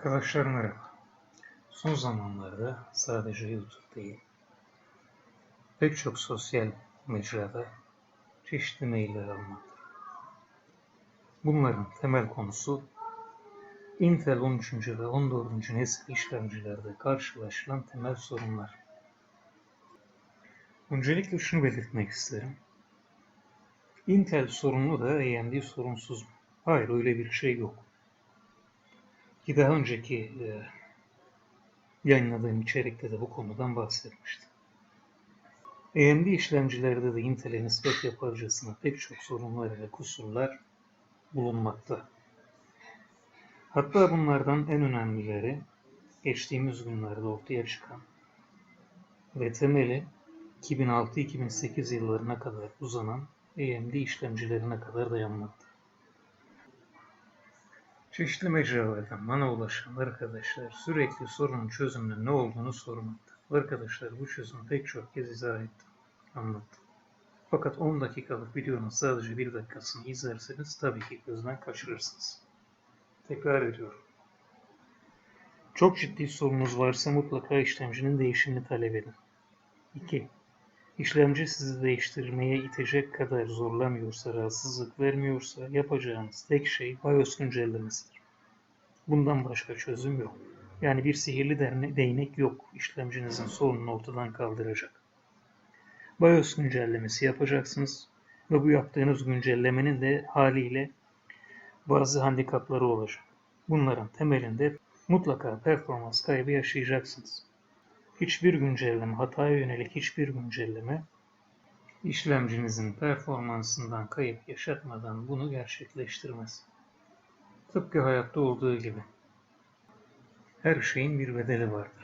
Arkadaşlar merhaba. Son zamanlarda sadece YouTube değil, pek çok sosyal mecrada çeşitli mailler almakta. Bunların temel konusu Intel 13. ve 14. nesil işlemcilerde karşılaşılan temel sorunlar. Öncelikle şunu belirtmek isterim. Intel sorunlu da AMD sorunsuz mu? Hayır öyle bir şey yok. Ki daha önceki e, yayınladığım içerikte de bu konudan bahsetmiştim. AMD işlemcilerde de Intel'e nispet yaparcasına pek çok sorunlar ve kusurlar bulunmakta. Hatta bunlardan en önemlileri geçtiğimiz günlerde ortaya çıkan ve temeli 2006-2008 yıllarına kadar uzanan AMD işlemcilerine kadar dayanmakta. Çeşitli mecralardan bana ulaşan arkadaşlar sürekli sorunun çözümünün ne olduğunu sormakta. Arkadaşlar bu çözümü pek çok kez izah ettim, anlattım. Fakat 10 dakikalık videonun sadece 1 dakikasını izlerseniz tabii ki gözden kaçırırsınız. Tekrar ediyorum. Çok ciddi sorunuz varsa mutlaka işlemcinin değişimini talep edin. 2. İşlemci sizi değiştirmeye itecek kadar zorlamıyorsa, rahatsızlık vermiyorsa yapacağınız tek şey BIOS güncellemesidir. Bundan başka çözüm yok. Yani bir sihirli değnek yok işlemcinizin sorununu ortadan kaldıracak. BIOS güncellemesi yapacaksınız ve bu yaptığınız güncellemenin de haliyle bazı handikapları olacak. Bunların temelinde mutlaka performans kaybı yaşayacaksınız. Hiçbir güncelleme, hataya yönelik hiçbir güncelleme işlemcinizin performansından kayıp yaşatmadan bunu gerçekleştirmez. Tıpkı hayatta olduğu gibi. Her şeyin bir bedeli vardır.